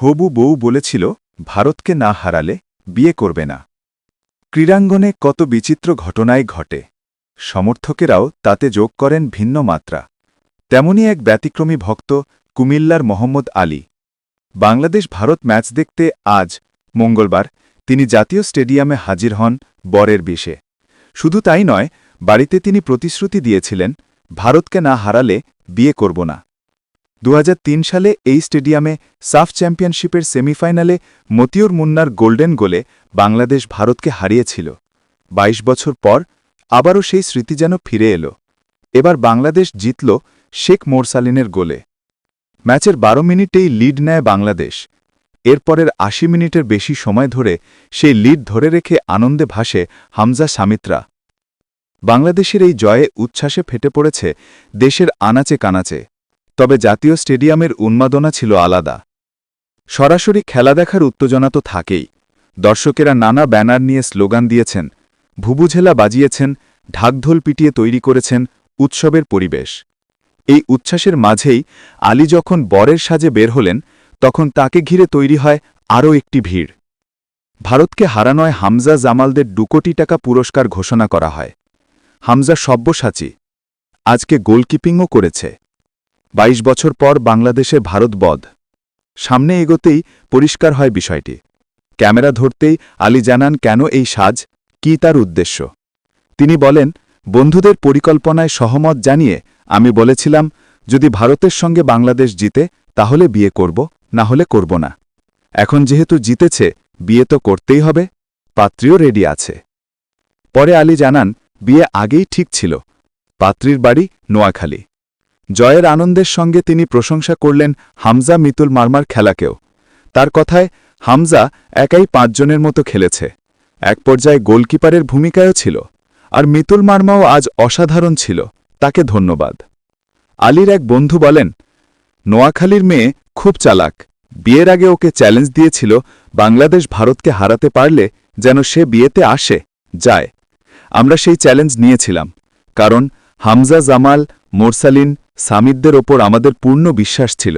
হবু বউ বলেছিল, ভারতকে না হারালে বিয়ে করবে না। ক্রীড়াঙ্গনে কত বিচিত্র ঘটনাই ঘটে। সমর্থকেরাও তাতে যোগ করেন ভিন্ন মাত্রা। তেমনি এক ব্যতিক্রমী ভক্ত কুমিল্লার মোহাম্মদ আলী। বাংলাদেশ ভারত ম্যাচ দেখতে আজ, মঙ্গলবার, তিনি জাতীয় স্টেডিয়ামে হাজির হন বরের বিষে। শুধু তাই নয়, বাড়িতে তিনি প্রতিশ্রুতি দিয়েছিলেন, ভারতকে না হারালে বিয়ে করব না। দু হাজার তিন সালে এই স্টেডিয়ামে সাফ চ্যাম্পিয়নশিপের সেমিফাইনালে মতিউর মুন্নার গোল্ডেন গোলে বাংলাদেশ ভারতকে হারিয়েছিল। ২২ বছর পর আবারও সেই স্মৃতি যেন ফিরে এলো। এবার বাংলাদেশ জিতল শেখ মোরসালিনের গোলে। ম্যাচের বারো মিনিটেই লিড নেয় বাংলাদেশ। এরপরের আশি মিনিটের বেশি সময় ধরে সেই লিড ধরে রেখে আনন্দে ভাসে হামজা সামিত্রা। বাংলাদেশের এই জয়ে উচ্ছ্বাসে ফেটে পড়েছে দেশের আনাচে কানাচে। তবে জাতীয় স্টেডিয়ামের উন্মাদনা ছিল আলাদা। সরাসরি খেলা দেখার উত্তেজনা তো থাকেই। দর্শকেরা নানা ব্যানার নিয়ে স্লোগান দিয়েছেন, ভুবুঝেলা বাজিয়েছেন, ঢাকঢোল পিটিয়ে তৈরি করেছেন উৎসবের পরিবেশ। এই উচ্ছ্বাসের মাঝেই আলী যখন বরের সাজে বের হলেন, তখন তাকে ঘিরে তৈরি হয় আরও একটি ভিড়। ভারতকে হারানোয় হামজা জামালদের দু কোটি টাকা পুরস্কার ঘোষণা করা হয়। হামজা সব্যসাচী। আজকে গোলকিপিংও করেছে। ২২ বছর পর বাংলাদেশে ভারত বধ। সামনে এগোতেই পরিষ্কার হয় বিষয়টি। ক্যামেরা ধরতেই আলী জানান, কেন এই সাজ? কী তার উদ্দেশ্য? তিনি বলেন, বন্ধুদের পরিকল্পনায় সহমত জানিয়ে আমি বলেছিলাম, যদি ভারতের সঙ্গে বাংলাদেশ জিতে, তাহলে বিয়ে করব, না হলে করব না। এখন যেহেতু জিতেছে, বিয়ে তো করতেই হবে, পাত্রীও রেডি আছে। পরে আলী জানান, বিয়ে আগেই ঠিক ছিল। পাত্রীর বাড়ি নোয়াখালী। জয়ের আনন্দের সঙ্গে তিনি প্রশংসা করলেন হামজা মিতুল মারমার খেলাকেও। তার কথায়, হামজা একাই পাঁচজনের মতো খেলেছে। এক পর্যায়ে গোলকিপারের ভূমিকায়ও ছিল। আর মিতুল মার্মাও আজ অসাধারণ ছিল। তাকে ধন্যবাদ। আলীর এক বন্ধু বলেন, নোয়াখালীর মেয়ে খুব চালাক। বিয়ের আগে ওকে চ্যালেঞ্জ দিয়েছিল, বাংলাদেশ ভারতকে হারাতে পারলে যেন সে বিয়েতে আসে, যায়। আমরা সেই চ্যালেঞ্জ নিয়েছিলাম। কারণ হামজা জামাল, মোরসালিন সামিদদের ওপর আমাদের পূর্ণ বিশ্বাস ছিল।